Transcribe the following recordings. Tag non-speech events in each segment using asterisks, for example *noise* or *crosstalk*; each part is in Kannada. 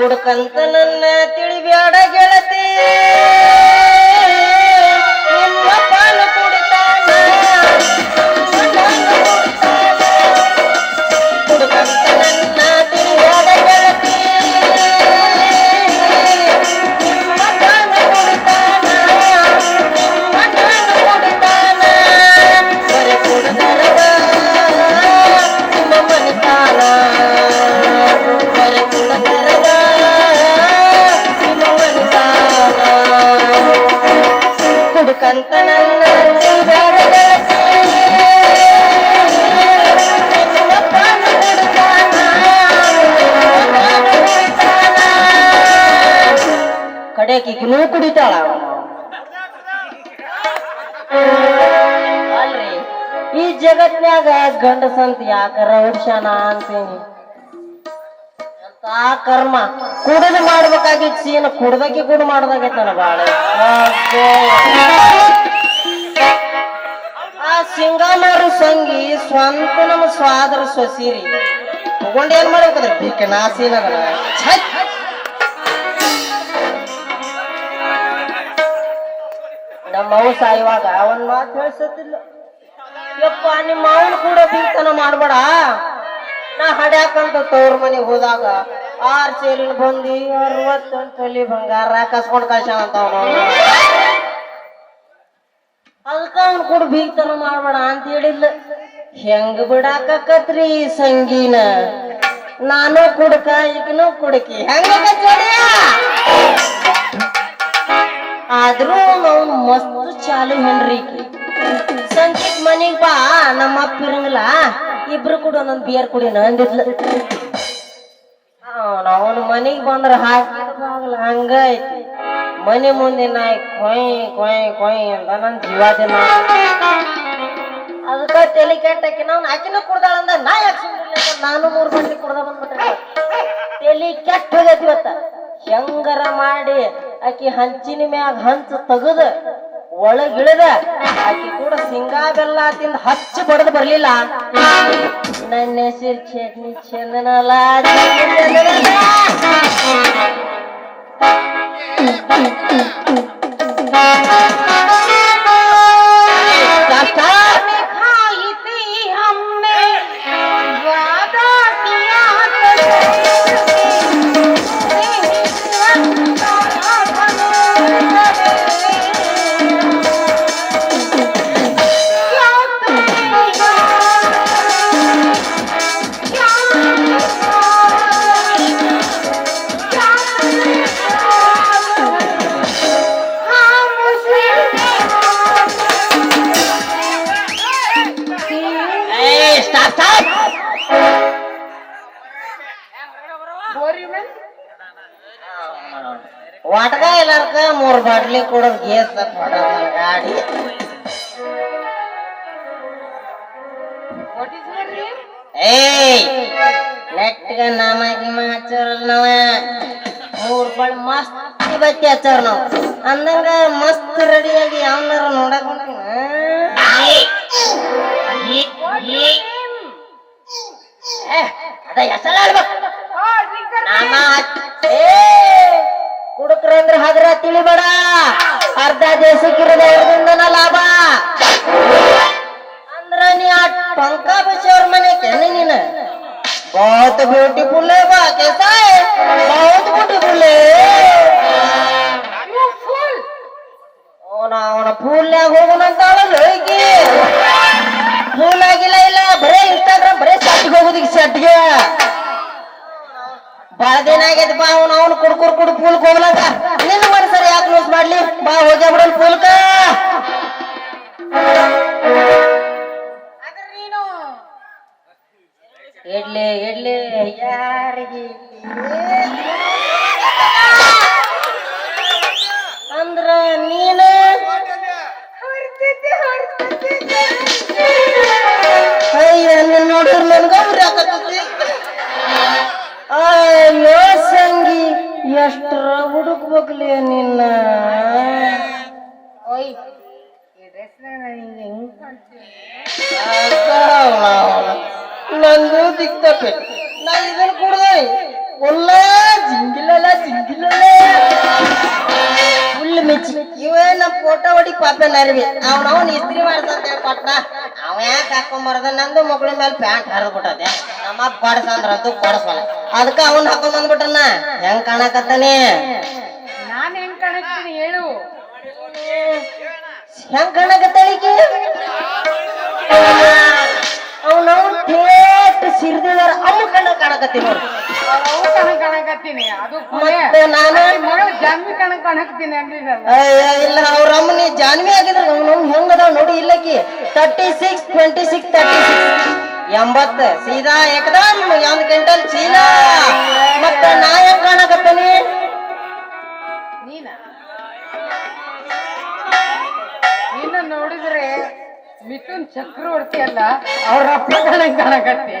ಕುಡ್ಕಂತ ನನ್ನ ತಿಳಿಬ್ಯಾಡ ಗೆಳತಿ. ಕಡೆಗೆ ಈಗಿನೂ ಕುಡಿತಾಳ ಅಲ್ರಿ, ಈ ಜಗತ್ನ್ಯಾಗ ಗಂಡಸಂತ ಯಾಕರ ಹುಡ್ಸ್ಯಾನ ಅಂತೀನಿ ಅಂತ ಕರ್ಮ? ಕುಡಿದು ಮಾಡ್ಬೇಕಾಗಿತ್ತು ಸೀನ ಕುಡ್ದಕ್ಕೆ ಕುಡ್ ಮಾಡ್ದಾಗೈತನ ಬಾಳ. ಆ ಸಿಂಗಾಮಾರು ಸಂಗಿ ಸ್ವಂತ ನಮ್ಮ ಸ್ವಾದರ ಸೊಸಿರಿ. ತಗೊಂಡು ಏನ್ ಮಾಡ್ಬೇಕಂದ್ರೆ ಬಿಕ್ಕೆ ನಾಸಿನಗನ ಛೈ ನಮ್ಮ ಸಾಯುವಾಗ ಒಂದ್ ಮಾತು ಹೇಳ್ಸತ್ತಿಲ್ಲ ಯಪ್ಪ, ನಿಮ್ಮ ಅವನು ಕೂಡ ಬೀಳ್ತನ ಮಾಡ್ಬೇಡ. ನಾ ಹಡ್ಯಾಕಂತ ತವ್ರ ಮನೆಗೆ ಹೋದಾಗ ಆರ್ ಸೇರಿನ ಬಂದಿ ಅರವತ್ತೊಂದು ತೊಲಿ ಬಂಗಾರ ಕಸ್ಕೊಂಡ್ ಅವನು ಅದಕ್ಕ ಅವ್ನು ಕೂಡ ಬೀಗ್ತನ ಮಾಡ್ಬೇಡ ಅಂತ ಹೇಳಿಲ್ಲ ಹೆಂಗ್ ಬಿಡಾಕತ್ರಿ ಸಂಗೀನ? ನಾನು ಕುಡ್ಕ, ಈಗನು ಕುಡ್ಕಿ. ಹೆಂಗ ಆದ್ರೂ ಮಸ್ತ್ ಚಾಲು ಹೆಣ್ರಿ ಈಕಿ. ಮನೆಗ್ ಬಾ, ನಮ್ಮ ಅಪ್ಪ ಇರಂಗಿಲ್ಲ. ಇಬ್ರು ಕೂಡ ಒಂದೊಂದು ಬಿಯರ್ ಕುಡಿನ ಅಂದಿದ್ಲ. ಅವನ ಮನೆಗೆ ಬಂದ್ರ ಬಾಗಲ ಹಂಗ ಐತಿ. ಮನೆ ಮುಂದೆ ನಾಯಿ ಕೊಯ್ ಕೊಯ್ ಕೊಯ್ ಅಂತ ನನ್ ಜೀವ ದಿನ ಅದಕ್ಕ ತಲೆ ಕೆಟ್ಟಕ್ಕೆ ನಾವು ಆಕಿನ ಕುಡ್ದಾಳಂದ ನಾ ಯಾಕೆ ನಾನು ಮೂರು ಮಂದಿ ಕುಡ್ದ ಬಂದ್ಬಿಟ್ಟೆ ತಲೆ ಕೆಟ್ಟ ಹೋಗೈತಿ ಇವತ್ತ. ಹೆಂಗರ ಮಾಡಿ ಆಕಿ ಹಂಚಿನ ಮ್ಯಾಗ ಹಂಚ ತೆಗದ, ಒಳಗಿಳದ, ಆಕಿ ಕೂಡ ಸಿಂಗಾ ಬೆಲ್ಲ ತಿಂದ ಹಚ್ಚ ಬಡದ್ ಬರ್ಲಿಲ್ಲ. ನನ್ನ ಹೆಸರು ಚಟ್ನಿ ಚಂದನಲ್ಲ ಕೊಡೋದ್ ಗೇಸ್ ಹೊಡೋದ್ ಗಾಡಿ ಏಯ್ ನೆಟ್ಗ ನಾಮ ಗಿಮ ಹಚ್ಚೋರಲ್ಲ ನಾವ. ಮೂರ್ ಬಾಳ್ ಮಸ್ತ್ ಬತ್ತಿ ಹಚ್ಚೋರ್ ನಾವು. ಅಂದಂಗ ಮಸ್ತ್ ರೆಡಿಯಾಗಿ ಯಾವನಾರ ನೋಡಕ್ ಹೊಂಟಿನ? ಅದ ಹೆಸರು ನಾಮ ಹಚ್ಚ- ಏ, ಕುಡುಕ್ರಂದ್ರ ಹದ್ರ ತಿಳಿಬೇಡ ಅರ್ಧ ದೇಶಕ್ಕಿರದ ಎರಡರಿಂದನ ಲಾಭ. ಅಂದ್ರ ನೀ ಆ ಟೊಂಕ ಬಿಸಿಯವ್ರ ಮನೆ ಕೆನೆ ನೀನು. ಬಹುತ್ ಬ್ಯೂಟಿಫುಲ್ ಬಾ ಕೆಸ ಬಹುತ್ ಬ್ಯೂಟಿಫುಲ್ ಅವನ ಅವನ ಪೂಲ್ನ್ಯಾಗ ಹೋಗೋಣ ಅಂತ ಹೋಗಿ ಪೂಲ್ ಆಗಿಲ್ಲ ಇಲ್ಲ ಬರೇ ಇನ್ಸ್ಟಾಗ್ರಾಮ್ ಬರೇ ಸಟ್ಗೆ ಹೋಗೋದಿಗೆ ಸಟ್ಗೆ ಬಹಳ ದಿನ ಆಗೈತಪ್ಪ ಅವನು ಅವನು ಕುಡ್ಕುರ್ ಕುಡ್ ಪೂಲ್ಗೆ ಹೋಗ್ಲಕ್ಕ ನಿನ್ನ ಯಾಕೆ ಮಾಡ್ಲಿ? ಬಾ ಹೋಗ್ಯ ಬಿಡಲ್ ಪೂಲ್ಕ ಎಡ್ಲಿ ಎಡ್ಲಿ, ಯಾರಿಗೆ? ಅಂದ್ರ ನೀನ? ಅಯ್ಯ ನೋಡಿರ್ ನನ್ಗ ಆಕತ್ತೈತಿ. ಹುಡುಕ್ಬೇಕ್ಲಿ ನಿನ್ನ. ಓಯ್ ನಂದು ದಿಕ್ತಪ್ಪೆ ನಾ ಇದನ್ನು ಕುಡ್ದೆ. ಒಲ್ಲ ಜಿಂಗಿಲಲ್ಲ ಜಿಂಗಿಲಲ್ಲ. ಫುಲ್ ಮಿಚ್ಚಿ ಇವೇ ನಮ್ಮ ಫೋಟೋ ಹೊಡಿ ಪಾಪೆ ನರ್ವಿ. ಅವನವನ್ ಇಸ್ತ್ರಿ ಮಾಡ್ಸಂತ ಕೊಟ್ಟ ಅವ ಯಾಕೆ ಹಾಕೊಂಬಾರ್ದ ನಂದು ಮಗಳ ಮೇಲೆ ಪ್ಯಾಂಟ್ ಹರಿದ್ಬಿಟ್ಟದೆ ನಮ್ಮ ಕೊಡ್ಸಂದ್ರ ಬಡಸಲ್ಲ. ಅದಕ್ಕ ಅವನ್ ಹಾಕೊಂಡ್ ಬಂದ್ಬಿಟ್ಟನ ಹೆಂಗ್ ಕಾಣಕತ್ತಾನೆ? ನಾನ್ ಹೆಂಗ್ ಕಾಣಕ್ತೀನಿ ಹೇಳು. ಹೆಂಗ್ ಕಾಣಕತ್ತಾಳಿಕೆ ಅವನವ್ ಥೇಟ್ ಸಿರ್ದಿದಾರ ಅಮ್ಮ ಕಣ್ಣ ಕಾಣಕತ್ತೀನಿ ನೋಡು. ಅವು ಕಾಣಕತ್ತೀನಿ. ಅದು ಮತ್ತೆ ನಾನು? ಮಗಳ ಕಾಣಕತ್ತೀನಿ ಅಂದಿದ್ದಲ್ಲ ಇಲ್ಲ ಅವ್ರ ಜಾನ್ವಿ ಆಗಿದ್ರೆ ಅವ್ನವ್ ನೋಡಿ ಇಲ್ಲಕಿ thirty six twenty six thirty six ಎಂಬತ್ ಸೀದಾ ಏಕದಮ್ ಒಂದ್ ಕ್ವಿಂಟಲ್ ಚೀಲಾ ಮತ್ತ ನಾ ಹೆಂಗ್ ಕಾಣಕತ್ತೀನಿ. ನೀನ? ನಿನ್ನ ನೋಡಿದ್ರೆ ಮಿಥುನ್ ಚಕ್ರವರ್ತಿ ಅಲ್ಲ ಅವ್ರ ಅಪ್ಪ ಕಣಕ್ ಕಾಣಕತ್ತಿ.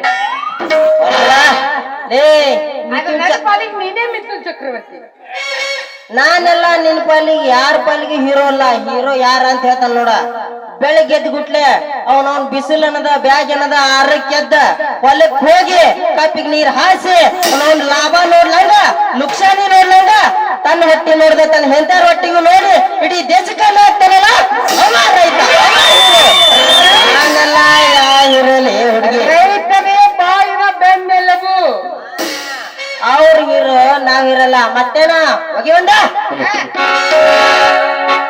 ನೀನೇ ಮಿಥುನ್ ಚಕ್ರವರ್ತಿ. ನಾನೆಲ್ಲ ನಿನ್ ಪಾಲಿಗೆ ಯಾರ ಪಾಲಿಗೆ ಹೀರೋ ಅಲ್ಲ. ಹೀರೋ ಯಾರ ಅಂತ ಹೇಳ್ತಾನ ನೋಡ. ಬೆಳಗ್ಗೆ ಎದ್ದು ಗುಟ್ಲೆ ಅವನವನ್ ಬಿಸಿಲು ಅನ್ನದ ಬ್ಯಾಗ್ ಅನ್ನದ ಆರಕ್ಕೆ ಎದ್ದ ಹೊಲಕ್ ಹೋಗಿ ಕಪ್ಪಿಗೆ ನೀರ್ ಹಾಸಿ ಅವನವನ್ ಲಾಭ ನೋಡ್ಲಂಗ ನುಕ್ಸಾನಿ ನೋಡ್ಲಂಗ ತನ್ನ ಹೊಟ್ಟಿ ನೋಡ್ದೆ ತನ್ನ ಹೆಂತಾರ ಹೊಟ್ಟಿಗೂ ನೋಡಿ ಇಡೀ ದೇಶಕ್ಕೆ ನೋಡ್ತಾನಲ್ಲ ಅವ ರೈತ ಅವ hero. ಹೀರೋಲಿ ಹುಡುಗಿ. ರೈತನೇ ಬಾಯಿನ ಬೆನ್ನೆಲುಬು. ಅವ್ರಿಗಿರೋ ನಾವಿರಲ್ಲ. ಮತ್ತೇನ? ಹೋಗಿ ಒಂದ *laughs*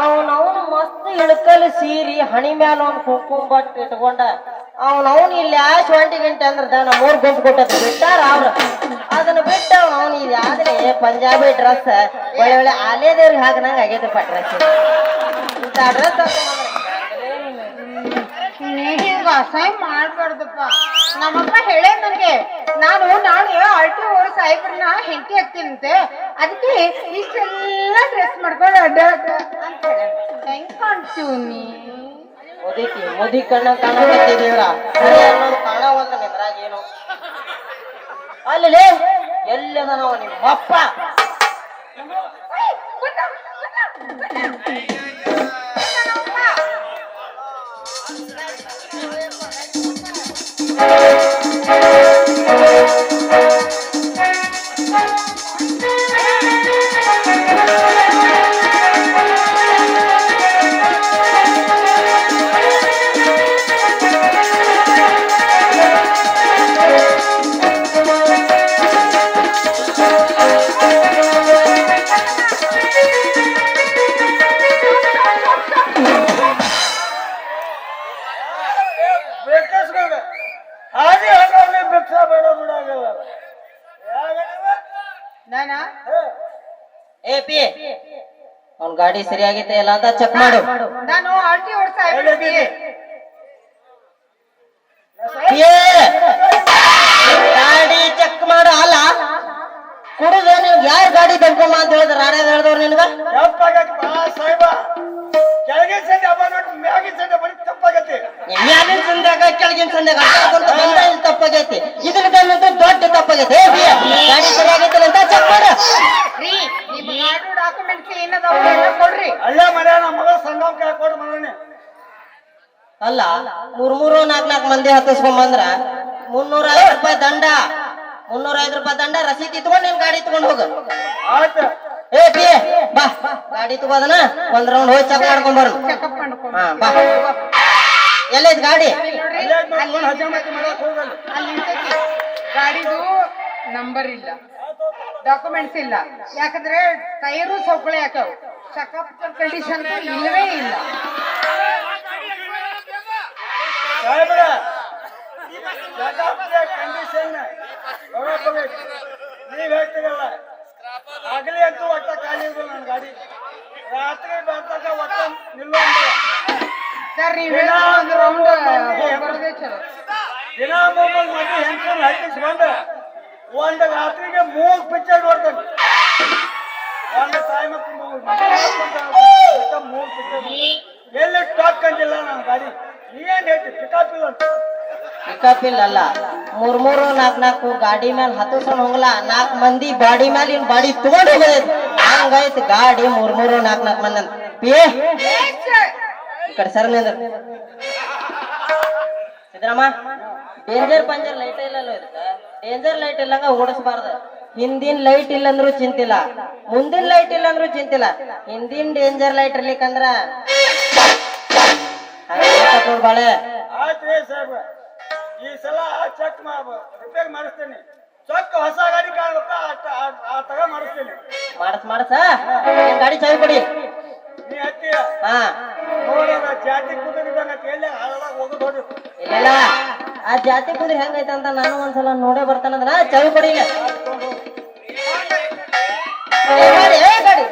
ಅವನವನು ಮಸ್ತ್ ಇಳ್ಕಲ್ ಸೀರಿ, ಹಣಿ ಮ್ಯಾಲ ಒಂದು ಕುಂಕುಮ ಬಟ್ ಇಟ್ಕೊಂಡ, ಅವನವನು ಇಲ್ಲಿ ಆಶ್ ಒಂಟಿ ಗಂಟೆ ಅಂದ್ರೆ ದನ ಮೂರ್ ಗುಂಪು ಕೊಟ್ಟದ, ಬಿಟ್ಟಾರ ಅವ್ರು. ಅದನ್ನ ಬಿಟ್ಟ ಅವನು ಇದು ಆದ್ರೆ ಪಂಜಾಬಿ ಡ್ರೆಸ್ ಒಳ್ಳೆ ಒಳ್ಳೆ ಆಲೇ ದೇವ್ರಿಗೆ ಹಾಕನಂಗ ಆಗೈತಪ್ಪ ಡ್ರೆಸ್ ಇಂಥ ಡ್ರೆಸ್ ಹಿಂಗ ಅಸಹ್ಯ ಮಾಡ್ಬಾರ್ದಪ್ಪ. ನಮ್ಮಪ್ಪ ಹೇಳೇ ನನಗೆ ನಾನು ನಾಳೆ ಅಲ್ಟಿ ಓಡಿ ಸಾಹೇಬ್ರನ್ನ ಹೆಂಡತಿ ಹಾಕ್ತೀನಂತೆ ಅದಕ್ಕೆ ಇಷ್ಟೆಲ್ಲ ಡ್ರೆಸ್ ಮಾಡ್ಕೊಂಡು ಅಡ್ಡ ಅಂತ ಹೇಳ. ಹೆಂಗ್ ಕಾಣ್ತೀವ್ ನೀ? ಮುದಿಕಿ ಮುದಿ ಕಣ್ಣ ಕಾಣಕತ್ತಿದೀವ್ರ ಅನ್ನೋದು ಕಾಣವಲ್ಲ ನಿಮ್ರಾಗ ಏನು? ಅಲ್ಲಿ ಎಲ್ಲದ ನಾವು ನಿಮ್ಮಪ್ಪ? ಏ ಪಿ. ಅವ್ನ ಗಾಡಿ ಸರಿಯಾಗೈತೆ ಇಲ್ಲ ಅಂತ ಚೆಕ್ ಮಾಡು. ನಾನು ಗಾಡಿ ಚೆಕ್ ಮಾಡು ಅಲ್ಲ? ಕುಡಿದ ನೀವು ಯಾರ ಗಾಡಿ ತಗೊಂಬ ಅಂತ ಹೇಳಿದ್ರ ರಾಡ್ಯಾದ ಹೇಳ್ದವ್ರು ನಿನ್ಗ? ಮ್ಯಾಗಿನ ಸಂದೆ ಬರೀ ತಪ್ಪಾಗೈತಿ. ಮ್ಯಾಲಿನ ಸಂದಾಗ ಕೆಳಗಿನ ಸಂದಾಗ ಬಂದ ಇಲ್ಲಿ ತಪ್ಪಾಗೈತಿ. ಇದ್ರದಂತೂ ದೊಡ್ಡ ತಪ್ಪಾಗೈತೆ. ಏ ಬಿ ಗಾಡಿ ಸರಿಯಾಗೈತೆ ಅಂತ ಚೆಕ್ ಮಾಡು. ಗಾಡಿ ಡಾಕ್ಯುಮೆಂಟ್ಸ್ ಎಲ್ಲ ಕೊಡ್ರಿ. ಅಲ್ಲೇ ಮನೆ ನಮ್ಮ ಮಗ ಸಂಗಮ್ ಕೈ ಕೊಡು ಮನೆ ಅಲ್ಲ ಮೂರ್ ಮೂರು ನಾಲ್ಕ್ ನಾಲ್ಕ್ ಮಂದಿ ಹತ್ತಿಸ್ಕೊಂಬಂದ್ರ ಮುನ್ನೂರ ಐದು ರೂಪಾಯಿ ದಂಡ ಮುನ್ನೂರ ಐದು ರೂಪಾಯಿ ದಂಡ ರಸೀದಿ ಇತ್ಕೊಂಡ್ ನೀನ್ ಗಾಡಿ ತಗೊಂಡ್ ಹೋಗ. ಆಯ್ತು. ಏ ಪಿ ಬಾ. ಗಾಡಿ ತಗೋದನ ಒಂದ್ ರೌಂಡ್ ಹೋಗಿ ಚೆಕ್ ಮಾಡ್ಕೊಂಡ್ ಬರೋಣ. ಹಾ ಬಾ. ಎಲ್ಲೈತ್ ಗಾಡಿ. ಗಾಡಿದು ನಂಬರ್ ಇಲ್ಲ. ಡಾಕ್ಯುಮೆಂಟ್ಸ್ ಇಲ್ಲ. ಯಾಕಂದ್ರೆ ಟೈರು ಸೌಕಳಿ ಹಾಕವು ಚೆಕಪ್ ಕಂಡೀಷನ್ ಇಲ್ಲವೇ ಇಲ್ಲ. ಕಂಡೀಷನ್ ನೀವ್ ಹೇಳ್ತೀರಲ್ಲ ಆಗಲಿ ಅಂತೂ ಒಟ್ಟ ಖಾಲಿ ಇರಲ್ಲ ನನ್ನ ಗಾಡಿ. ರಾತ್ರಿ ಬಂದಾಗ ಒಟ್ಟ ನಿಲ್ಲೋ ಸರ್ ನೀವು ದಿನ ಮೊಬೈಲ್ ಮಾಡಿ ಹೆಂಗ್ ಹತ್ತಿಸ್ಕೊಂಡು ಒಂದು ರಾತ್ರಿಗೆ ಮೂರು ಪಿಕ್ಚರ್ ನೋಡ್ತಾನೆ. ಒಂದು ತಾಯಿ ಮೂರು ಪಿಕ್ಚರ್ ಎಲ್ಲಿ ಸ್ಟಾಕ್ ಕಂಡಿಲ್ಲ ನನ್ನ ಗಾಡಿ? ಏನ್ ಹೇಳ್ತಿ? ಪಿಕಪ್ ಇಲ್ಲ ಪಿಕಪ್ ಇಲ್ಲ ಅಲ್ಲ. ಮೂರ್ ಮೂರು ನಾಲ್ಕು ನಾಲ್ಕು ಗಾಡಿ ಮೇಲೆ ಹತ್ತಿಸ್ಕೊಂಡ್ ಹೋಗಲ್ಲ. ನಾಲ್ಕು ಮಂದಿ ಬಾಡಿ ಮೇಲೆ ಇನ್ ಬಾಡಿ ತಗೊಂಡು ಹೋಗೋದೈತಿ ಹಂಗೈತಿ ಗಾಡಿ ಮೂರ್ ಮೂರು ನಾಲ್ಕು ನಾಲ್ಕು ಮಂದಿ ಅಂತ. ಪಿ ಈ ಕಡೆ ಸರ್ ಸಿದ್ದರಾಮ. ಡೇಂಜರ್ ಪಂಜರ್ ಲೈಟ್ ಇಲ್ಲಲ್ಲ ಇದಕ್ಕ? ಡೇಂಜರ್ ಲೈಟ್ ಇಲ್ಲಂಗ ಓಡಿಸ್ಬಾರ್ದು. ಹಿಂದಿನ ಲೈಟ್ ಇಲ್ಲ ಅಂದ್ರೂ ಚಿಂತಿಲ್ಲ. ಮುಂದಿನ ಲೈಟ್ ಇಲ್ಲ ಅಂದ್ರೂ ಚಿಂತಿಲ್ಲ. ಹಿಂದಿನ ಡೇಂಜರ್ ಲೈಟ್ ಇರ್ಲಿಕ್ಕಂದ್ರ ಬಾಳೆ. ಆಯ್ತು ರೀ ಈ ಸಲ ಚೆಕ್ ರಿಪೇರ್ ಮಾಡಿಸ್ತೇನೆ. ಚೆಕ್ ಹೊಸ ಗಾಡಿ ಕಾಣ್ಬೇಕ ತಗ ಮಾಡಿಸ್ತೇನೆ. ಮಾಡಸ್ ಮಾಡಸ? ಗಾಡಿ ಚಾವಿ ಕೊಡಿ. ನೀ ಹತ್ತಿ. ಹಾ. ಜಾತಿ ಕುದುರಿದಂಗ ಎಲ್ಲಿ ಹಾಳಾಗ ಹೋಗೋದು ಇಲ್ಲ ಆ ಜಾತಿ ಕುದುರೆ ಹೆಂಗೈತೆ ಅಂತ ನಾನು ಒಂದ್ಸಲ ನೋಡೇ ಬರ್ತಾನಂದ್ರ ಚಳಿ ಕೊಡಿ ಈಗ. ಗಾಡಿ,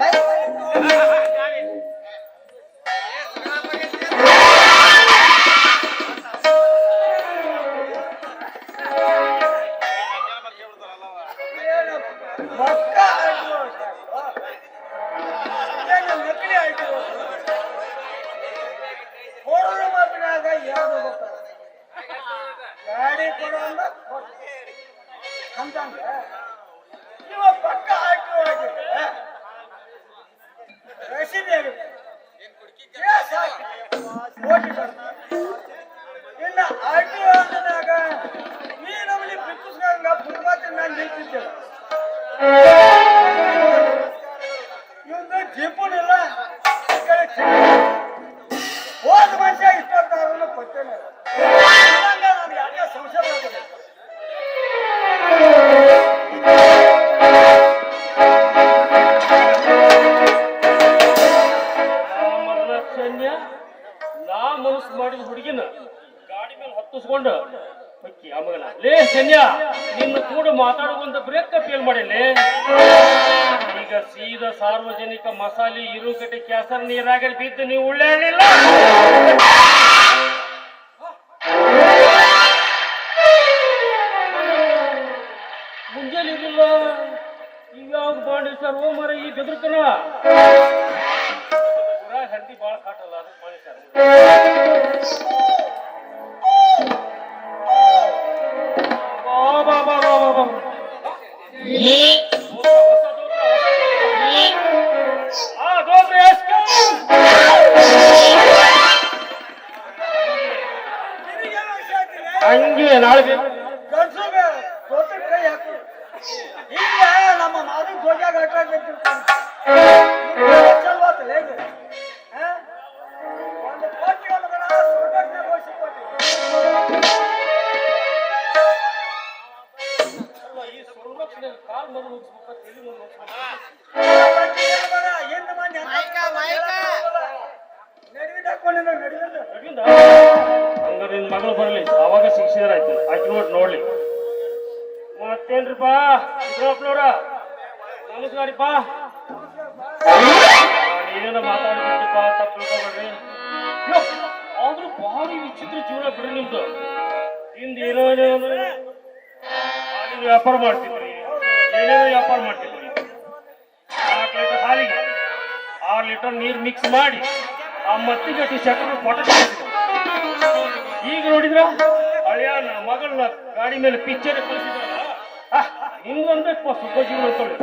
ಬ್ರೇಕ್ ಈಗ ಸೀದಾ ಸಾರ್ವಜನಿಕ ಮಸಾಲೆ ಇರುಗಡೆ ಕ್ಯಾಸರ್ ನೀರಾಗಿ ಬಿದ್ದು ನೀವು ಉಳ್ಳಾಡಿಲ್ಲ ಮುಂಜಾನೆ ಇದಿಲ್ಲ ಈಗ ಯಾವಾಗ ಬಾಂಡಿ ಸರ್? ಓ ಮರ, ಈ ಬೆದರ್ಕನ ಹಂದಿ ಬಾಳ ಕಾಟಲ್ಲ ಅದಕ್ಕೆ ಮಾಡಿ ಸರ್. ನಾಳೆ ಗಂಡ್ಸುಗ ಕೈ ಹಾಕು. ಈಗ ನಮ್ಮ ಮಾದಿ ಜೋಗ್ಯಾಗ ಹಾಕಾಗೈತಿ ಚಲ್ವಾತಲ್ಲ ಹೇಗೆ? ಆ? ಒಂದು ಕೋಟಿ ಅಲ್ಲ, ಈ ಕಾಲ್ ಮುಗಿಸ್ಬೇಕು ನಡುವಿನ ನಡುವಿನ? ಹಂಗಾರೆ ನಿನ್ ಮಗಳು ಬರ್ಲಿ. ಅವಾಗ ಶಿಕ್ಷಿತರಾಯ್ತು ಆಕಿ ನೋಡಿ ನೋಡ್ಲಿ. ಮತ್ತೇನ್ರಿಪ್ಪ? ತಿಳ್ಕೊಬೇಡ್ರಿ. ಆದ್ರೂ ಭಾರಿ ವಿಚಿತ್ರ ಜೀವನ ಬಿಡ್ರಿ ನಿಮ್ದು. ಹಿಂದ ಏನೋ ವ್ಯಾಪಾರ ಮಾಡ್ತಿದ್ರಿ. ಏನೇನೋ ವ್ಯಾಪಾರ ಮಾಡ್ತಿದ್ರಿ. ಹಾಲಿಗೆ. ಆರು ಲೀಟರ್ ನೀರು ಮಿಕ್ಸ್ ಮಾಡಿ ಆ ಮತ್ತಿಗಟ್ಟಿ ಸಕ್ಕರೆ ಕೊಟ್ಟ ಈಗ ನೋಡಿದ್ರ? ಹಳೆಯ ಮಗಳನ್ನ ಗಾಡಿ ಮೇಲೆ ಪಿಕ್ಚರ್ ಕಳಿಸಿದ್ರಲ್ಲ ಹಿಂಗಂದ್ರೆ ಸುಖ ಜೀವನ ಅಂತೇಳಿ.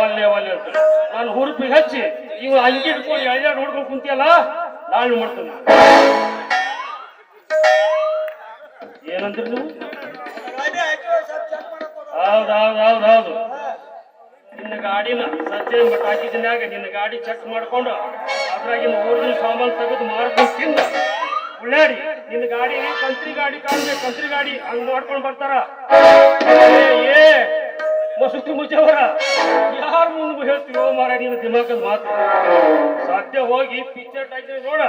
ಒಲ್ಲೆ ಅವಲ್ಲೇ ಅಂತ ನಾನು ಹುರುಪಿಗೆ ಹಚ್ಚಿ, ಇವ ಅಂಗಿ ಹಿಡ್ಕೊಂಡು ಎಳ್ಯಾಡ್ ನೋಡ್ಕೊಂಡು ಕುಂತಿಯಲ್ಲ ನಾನು ಮಾಡ್ತೇನೆ ಏನಂದ್ರಿ ನೀವು? ಹೋದ. ಹೌದು ಹೌದು ನಿನ್ನ ಗಾಡಿನ ಸಜ್ಜೆ ಮಟ್ಟ ಹಾಕಿದ್ನ್ಯಾಗ ನಿನ್ನ ಗಾಡಿ ಚೆಕ್ ಮಾಡ್ಕೊಂಡು ಅದ್ರಾಗಿನ ಊರಿನ ಸಾಮಾನು ತೆಗೆದು ಮಾರ್ಕೊಂಡು ತಿಂದು ಉಳ್ಳಾಡಿ, ನಿನ್ನ ಗಾಡಿ ಕಂತ್ರಿ ಗಾಡಿ ಕಾಣ್ಬೇಕು, ಕಂತ್ರಿ ಗಾಡಿ ಹಂಗ್ ನೋಡ್ಕೊಂಡು ಬರ್ತಾರ. ಏ ಏ ಮಸುತಿ ಮುಚ್ಚವರ ಯಾರ ಮುಂದೆ ಹೇಳ್ತೀವೋ ಮಾರ ನಿನ್ನ ದಿಮಾಕದ ಮಾತು. ಸಾಧ್ಯ ಹೋಗಿ ಪಿಕ್ಚರ್ ಟೈಮ್ ನೋಡ.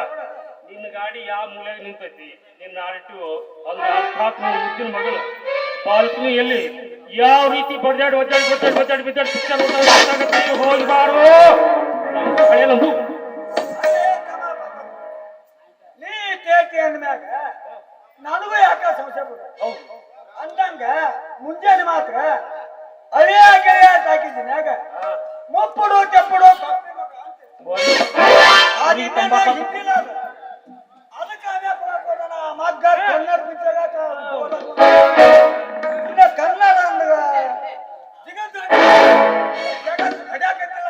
ನಿನ್ನ ಗಾಡಿ ಯಾವ ಮೂಲೆಗೆ ನಿಂತೈತಿ? ನಿನ್ನ ಆಲ್ಟು ಅಂದ್ರೆ ಅರ್ಥಾತ್ ಮುದ್ದಿನ ಮಗಳು. ಪಾಲ್ಕನಿ ಎಲ್ಲಿ? ಯಾವ ರೀತಿ ಬಡ್ದಾಡಿ ಒದ್ದಾಡಿ ಬಡ್ದಾಡಿ ಬಡ್ದಾಡಿ ಬಿದ್ದಾಡಿ ಪಿಕ್ಚರ್ ಹೋಗಬಾರು ಪಾಪ. ನೀ ಅಂದ್ಮ್ಯಾಗ ನನಗೂ ಯಾಕೆ ಸಂಶಯ ಬಿಡು ಅಂದಂಗ ಮುಂಜಾನೆ ಮಾತ್ರ ಅಳಿಯ ಗೆಳೆಯ ಅಂತ ಹಾಕಿದ್ನ್ಯಾಗ ಮುಪ್ಪಡು. ಅದ್ ಅದು. ಹೋದಾನ? ಮಗ್ಗ ಕನ್ನಡ? ಇನ್ನ ಕನ್ನಡ ಅಂದಾಗ ಜಗತ್ತು ಜಗತ್ತು ಕಡ್ಯಾಕತ್ತಿಲ್ಲ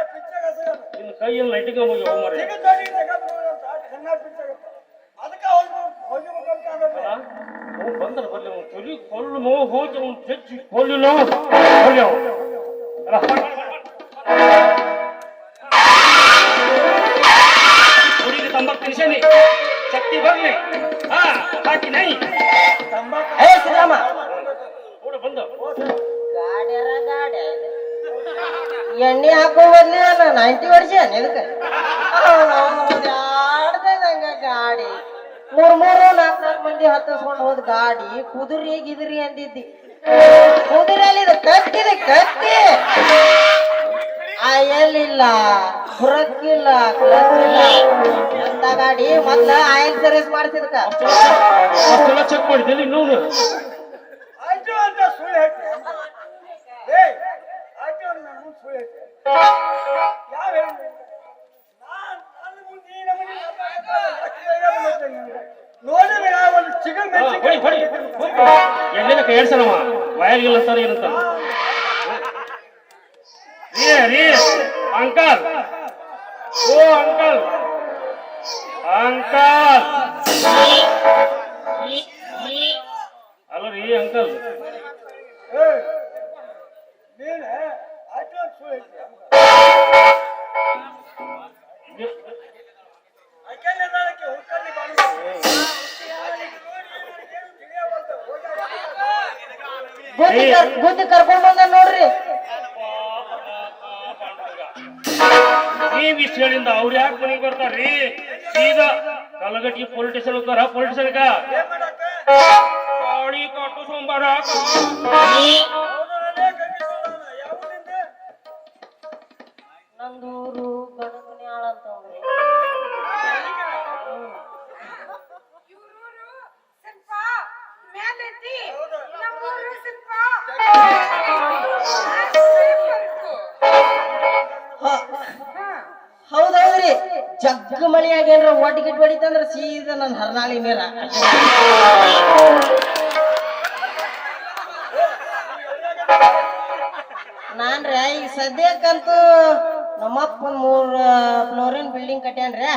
ಅದು. ನಿನ್ನ ಕೈಯಲ್ಲಿ ಲೈಟಿಂಗ್ ಹೋಗಿ ಕನ್ನಡ picture ಅದು. ಅದಕ್ಕೆ ಹೋಗಿ ಹೋಗಿಬೇಕಂತ ಅನ್ನೋದು. ಅವ್ನು ಬಂದ್ರೆ ಬರ್ಲಿ, ಅವ್ನು ತೊಲಿ ಕೊಲ್ಲು ನೋವು ಹೋಗಿ ಅವ್ನು ಜಜ್ಜಿ ಕೊಲ್ಲು ನೋವು ಬರ್ಲಿ ಅವ್ನು. ತಂಬಾಕು ಹಾ ಹಾಕಿ ನೈ. ತಂಬಾಕು ಏ ಶ್ರೀರಾಮ ಕೂಡ ಬಂದು. ಗಾಡ್ಯಾರ ಗಾಡಿ ಎಣ್ಣೆ ಹಾಕೋ ನಾನು ನೈಂಟಿ ವರ್ಷ ಯಾರ್ದಂಗ ಗಾಡಿ. ಮೂರ್, ಮೂರು, ನಾಲ್ಕು. ಮಂದಿ ಹತ್ತಿಸ್ಕೊಂಡು ಹೋದ ಗಾಡಿ ಕುದುರಿ ಗಿದ್ರಿ ಅಂದಿದ್ದಿ. ಕುದುರೆಯಲ್ಲಿ ಕತ್ತಿದೆ ಕತ್ತಿ ಆ ಎಲ್ಲಿಲ್ಲ ಬುರಕ್ಕಿಲ್ಲ ಕ್ಲಚ್ ಇಲ್ಲ ಎಂತ ಗಾಡಿ? ಮೊದ್ಲ ಆಯಿಲ್ ಸರ್ವಿಸ್ ಅಷ್ಟೆಲ್ಲ ಚೆಕ್ ಮಾಡಿದ್ದೆ ಇನ್ನೊಂದು ಆಯ್ತು ಅಂತ ಸುಳ್ಳು ಹೇಳ್ತಿ ಏ ಆಯ್ತು ಅಂತ ಮುಂದೆ ಸುಳ್ಳು ಹೇಳ್ತಿ ಯಾವ ಹೇಳಿ ನಾನ್? ನನ್ನ ಮುಂದೆ ನೋಡಿದ್ರೆ ಒಂದು ಚಿಕನ್ ಸರ್ ಏನಂತ? ರೀ ರೀ ಅಂಕಲ್. ಓ ಅಂಕಲ್. ಅಂಕಲ್. ಅಲ್ಲ ರೀ ಅಂಕಲ್. ಏ ಗುದ್ದಿ ಕರ್ಕೊಂಡು ಬಂದ ನೋಡ್ರಿ. ಈ ವಿಷಯದಿಂದ ಅವ್ರ ಯಾಕೆ ಮನೆಗೆ ಬರ್ತಾರ್ರಿ? ಸೀದಾ ಕಲಗಟ್ಟಿ ಪೊಲಿಟಿಷನ್ ಹೋಗ್ತಾರ ಪೊಲಿಟಿಷನ್ಗ ಕಾಳಿ ಕಟ್ಟು ಸೋಮವಾರ ಅಂತಂದ್ರೆ ಸೀದ ನನ್ನ ಹರ್ನಾಳಿ ನಾನ್ ರೀ ಈಗ ಸದ್ಯಕ್ಕಂತೂ ನಮ್ಮಪ್ಪ ಒಂದ್ ಮೂರ್ ಫ್ಲೋರಿನ್ ಬಿಲ್ಡಿಂಗ್ ಕಟ್ಯಾನ್ರಿ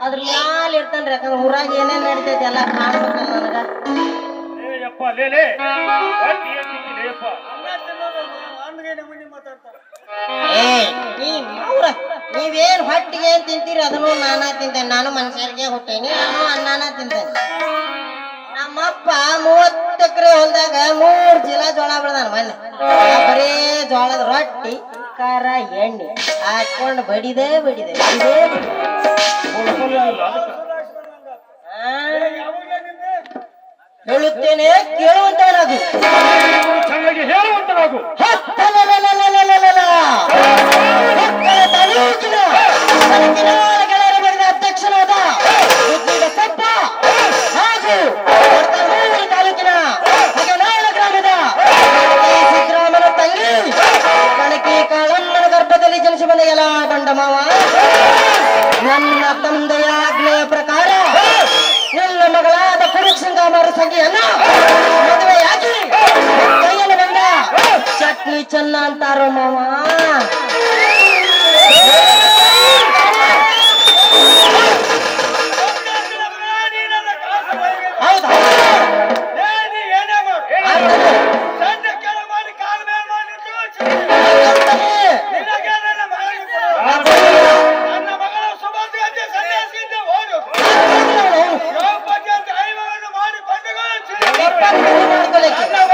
ಅದ್ರ ಮ್ಯಾಲ ಇರ್ತಾನ್ರಿ ಯಾಕಂದ್ರೆ ಊರಾಗ ಏನೇನ್ ನಡೀತೈತಿ ಎಲ್ಲ ಕಾಣ್ಬೇಕಲ್ಲ ನನಗ ನೀ ಅವ್ರ ನೀವೇನ್ ಹೊಟ್ಟಿಗೆ ಏನ್ ತಿಂತೀರಿ? ಅದನ್ನು ನಾನ ತಿಂತೇನೆ ನಾನು ಮನುಷ್ಯರಿಗೆ ಹುಟ್ಟೇನಿ ನಾನು ಅನ್ನಾನ ತಿಂತೇನೆ ನಮ್ಮಪ್ಪ ಮೂವತ್ತು ಎಕರೆ ಹೊಲ್ದಾಗ ಮೂರ್ ಜಿಲ್ಲ ಜೋಳ ಬಿಡ್ದಾನ ಮೊನ್ನೆ. ಬರೇ ಜೋಳದ ರೊಟ್ಟಿ ಖಾರ ಎಣ್ಣೆ ಹಾಕೊಂಡು ಬಡಿದೆ ಬಡಿದೆ ಹೇಳುತ್ತೇನೆ ಕೇಳುವಂತವನಾಗು. ಹೇಳುವಂತನಾಗು. তার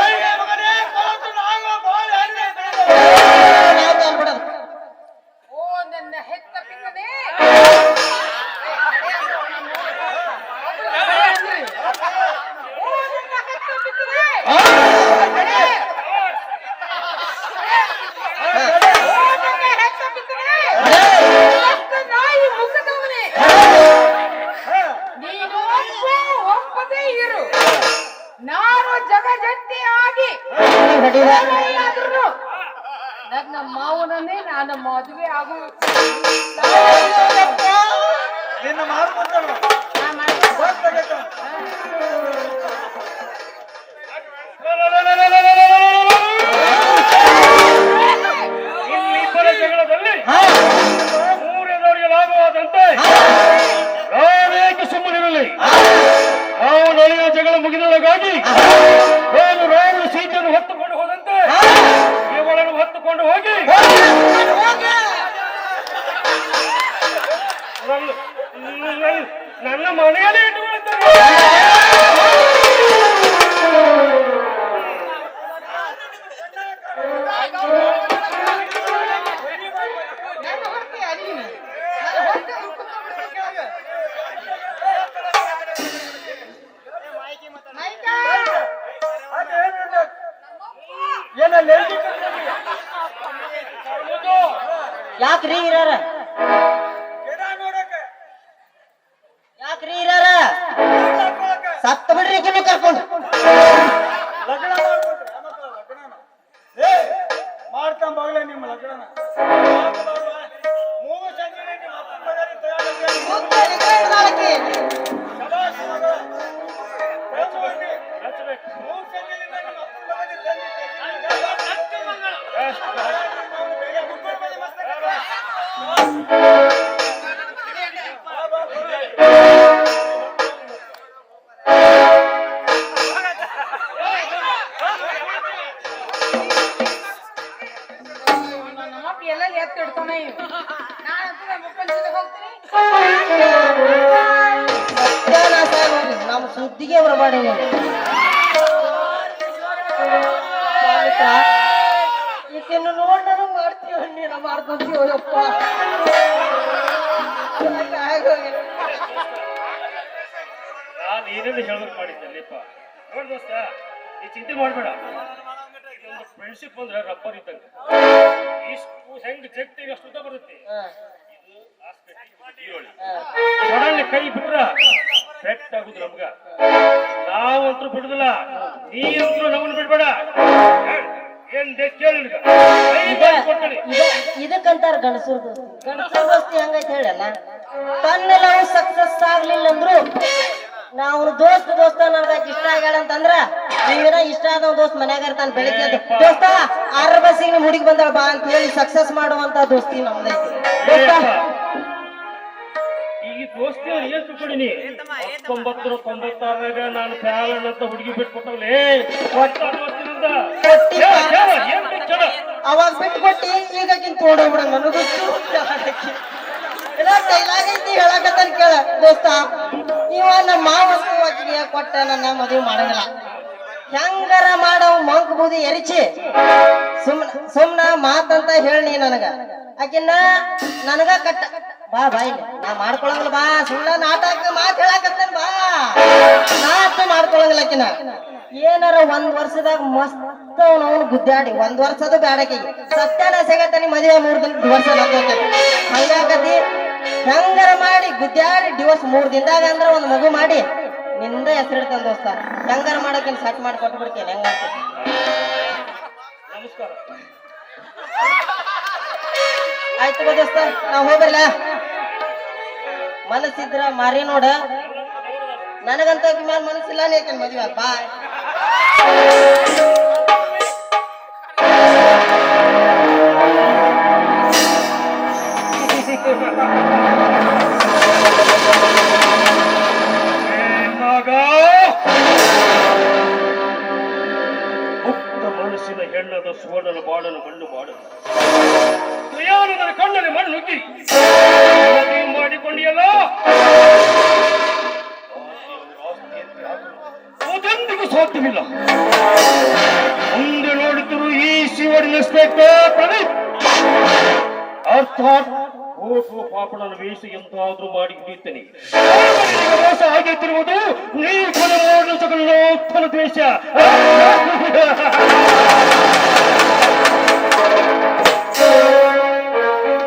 ನಾನು ಹೇಳ್ಬೇಕು ಮಾಡಿದ್ದೆಲ್ಲಪ್ಪ ನೋಡಿ ದೋಸ್ತ ನೀ ಚಿಂತೆ ಮಾಡಬೇಡ. ಫ್ರೆಂಡ್ಶಿಪ್ ಅಂದ್ರೆ ರಬ್ಬರ್ ಇದ್ದಂಗ. ಇಷ್ಟು ಹೆಂಗ್ ಜಗ್ತೀವಿ ಅಷ್ಟು ಉದ್ದ ಬರುತ್ತೆ. ಇದು ಈರುಳ್ಳಿ ಸಡನ್ ಕೈ ಬಿಟ್ರ ಪೆಟ್ ಆಗುದು ನಮ್ಗ. ನಾವಂತೂ ಬಿಡುದಿಲ್ಲ. ನೀವಂತೂ ನಮ್ಮನ್ನು ಬಿಡ್ಬೇಡ. ಏನ್ ಕೇಳಿ ಇದಕ್ಕಂತಾರ ಗಣಸೂರ್ ದೋಸ್ತಿ. ಗಣಸೂರ್ ದೋಸ್ತಿ ಹೆಂಗೈತೆ ಹೇಳಲ್ಲ? ತನ್ನ ನಾವು ಸಕ್ಸಸ್ ಆಗ್ಲಿಲ್ಲ ಅಂದ್ರು ನಾವು ದೋಸ್ತ ದೋಸ್ತ ನನಗೆ ಇಷ್ಟ ಆಗ್ಯಾಳ ಅಂತಂದ್ರ ನೀವೇನ ಇಷ್ಟ ಆದವ ದೋಸ್ತ್ ಮನ್ಯಾಗ ಇರ್ತಾನ ಬೆಳಿಗ್ಗೆ ದೋಸ್ತ ಆರ ಬಸ್ಸಿಗೆ ನಿಮ್ ಹುಡುಗಿ ಬಂದಳ ಬಾ ಅಂತ ಹೇಳಿ ಸಕ್ಸಸ್ ಮಾಡುವಂತ ದೋಸ್ತಿ ನಮ್ದೈತಿ ದೋಸ್ತ. ಈ ದೋಸ್ತಿ ತೊಂಬತ್ತಾರಾಗ ನಾನು ಅಂತ ಹುಡುಗಿ ಬಿಟ್ಕೊಟ್ಟವ್ಲೆ. ಅವಾಗ ಡೈಲಾಗ್ ಐತಿ ಹೇಳಕತ್ತಾನ ಕೇಳ. ದೋಸ್ತ ಇವ ನಮ್ಮ ಮಾವಸ್ತು ಆಕಿಗೆ ಕೊಟ್ಟ ನನ್ನ ಮದುವೆ ಮಾಡಂಗಿಲ್ಲ. ಹೆಂಗಾರ ಮಾಡವ್ ಮಂಕ್ ಬೂದಿ ಎರಿಚಿ. ಸುಮ್ನ ಸುಮ್ನ ಮಾತಂತ ಹೇಳಿ ನನಗ. ಆಕಿನ್ನ ನನಗ ಕಟ್ಟ. ಬಾ ಬಾಯ್ ನಾ ಮಾಡ್ಕೊಳಂಗಿಲ್ಲ ಬಾ. ಸುಳ್ಳ ನಾಟಕ ಮಾತು ಹೇಳಕತ್ತೇನ್ ಬಾ. ನಾಟ ಮಾಡ್ಕೊಳಂಗಿಲ್ಲ ಆಕಿನ. ಏನಾರ ಒಂದ್ ವರ್ಷದಾಗ ಮಸ್ತ್ ಅವನವನು ಗುದ್ದಾಡಿ. ಒಂದ್ ವರ್ಷದ ಬ್ಯಾಡಕಿ. ಸತ್ಯನ ನೀ ಮದುವೆ ಮೂರ್ ವರ್ಷ ಹಂಗಾಗತಿ ಹೆಂಗಾರ ಮಾಡಿ ಗುದ್ದಾಡಿ ದಿವಸ ಮೂರ್ ದಿನದಾಗ ಅಂದ್ರ ಒಂದ್ ಮಗು ಮಾಡಿ ನಿಂದ ಹೆಸರಿಡ್ತಾನ ದೋಸ್ತ. ಹೆಂಗಾರ ಮಾಡಕ್ಕೆ ಸೆಟ್ ಮಾಡಿ ಕೊಟ್ಟು ಬಿಡ್ತೀನಿ ಹೆಂಗ ಆಯ್ತು ಬಾ ದೋಸ್ತ ನಾ ಹೋಗ್ಬರ್ಲ? ಮನಸ್ಸಿದ್ರ ಮಾರಿ ನೋಡ. ನನಗಂತ ಮ್ಯಾಲ ಮನಸ್ಸಿಲ್ಲ ನೀಕನ್ ಮದ್ವೆ ಬಾಯ್ ಮಗ ಮುಕ್ತ ಮನಸ್ಸಿನ ಹೆಣ್ಣದ ಸುವರ್ಣನ ಬಾಳನ ಮಣ್ಣು ಮಾಡು ಕ್ರಿಯಾನದ ಕಣ್ಣಲ್ಲಿ ಮಣ್ಣು ನುಗ್ಗಿ. ಮದುವೆ ಮಾಡಿಕೊಂಡಿಯಲ್ಲ? ಅದೆಂದಿಗೂ ಸಾಧ್ಯವಿಲ್ಲ. ಮುಂದೆ ನೋಡಿದ್ರು ಈ ಶಿವಡಿ ಇನ್ಸ್ಪೆಕ್ಟರ್ ಪ್ರದೀಪ್ ಅರ್ಥಾತ್ ಓಟು ಪಾಪ ನನ್ನ ವೇಷ ಎಂತಾದ್ರೂ ಮಾಡಿ ಕುಡಿಯುತ್ತೇನೆ ಮೋಸ ಆಗಿರುವುದು ನೀ ಕೊಲೆ ಮಾಡಲು ಸಕಲ ದ್ವೇಷ.